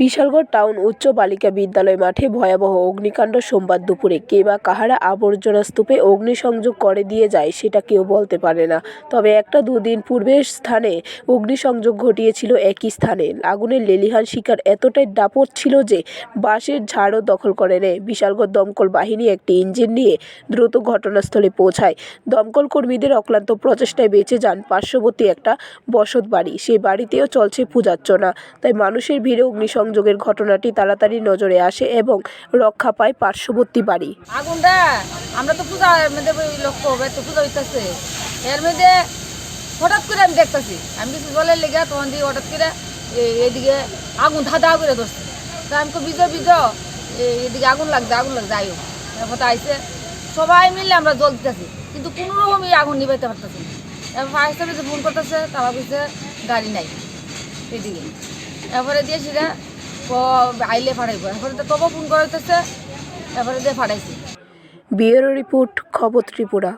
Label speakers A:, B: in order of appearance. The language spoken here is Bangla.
A: বিশালগড় টাউন উচ্চ বালিকা বিদ্যালয় মাঠে ভয়াবহ অগ্নিকাণ্ড সোমবার দুপুরে কে বা কাহারা আবর্জনা স্তূপে অগ্নিসংযোগ করে দিয়ে যায় সেটা কেউ বলতে পারে না। তবে একটা দুদিন পূর্বে স্থানে অগ্নিসংযোগ ঘটিয়েছিল একই স্থানে। আগুনের লেলিহান শিকার এতটাই দাপট ছিল যে বাঁশের ঝাড়ও দখল করে নেয়। বিশালগড় দমকল বাহিনী একটি ইঞ্জিন নিয়ে দ্রুত ঘটনাস্থলে পৌঁছায়। দমকল কর্মীদের অক্লান্ত প্রচেষ্টায় বেঁচে যান পার্শ্ববর্তী একটা বসত বাড়ি সেই বাড়িতেও চলছে পূজার্চনা। তাই মানুষের ভিড়ে অগ্নিসংযোগের ঘটনাটি তাড়াতাড়ি নজরে আসে এবং রক্ষা পায় পার্শ্ববর্তী বাড়ি।
B: আগুনটা, আমরা তো পূজা লক্ষ্য হবে, তো পূজা হইতেছে। এর মধ্যে হঠাৎ করে আমি দেখতেছি, আমি কিছু জলের লেগে তখন দিয়ে হঠাৎ করে এদিকে আগুন ধাঁধা করে ধরছে। তা আমি তো বিজ বিজ এদিকে আগুন লাগছে আগুন লাগছে, আয়ু। এরপর আইসে সবাই মিলে আমরা জল দিতেছি, কিন্তু কোনো রকমই আগুন নিবাইতে পারতেছি না। এরপর ফায়ার সার্ভিসে ফোন করতেছে, তারা বলছে গাড়ি নাই। এদিকে। এরপরে দিয়ে সেটা আইলে ফাটাইব। এরপরে তো তবু ফোন করাইতেছে এরপরে দিয়ে ফাটাইছি।
A: বিয়ের রিপোর্ট, খবর ত্রিপুরা।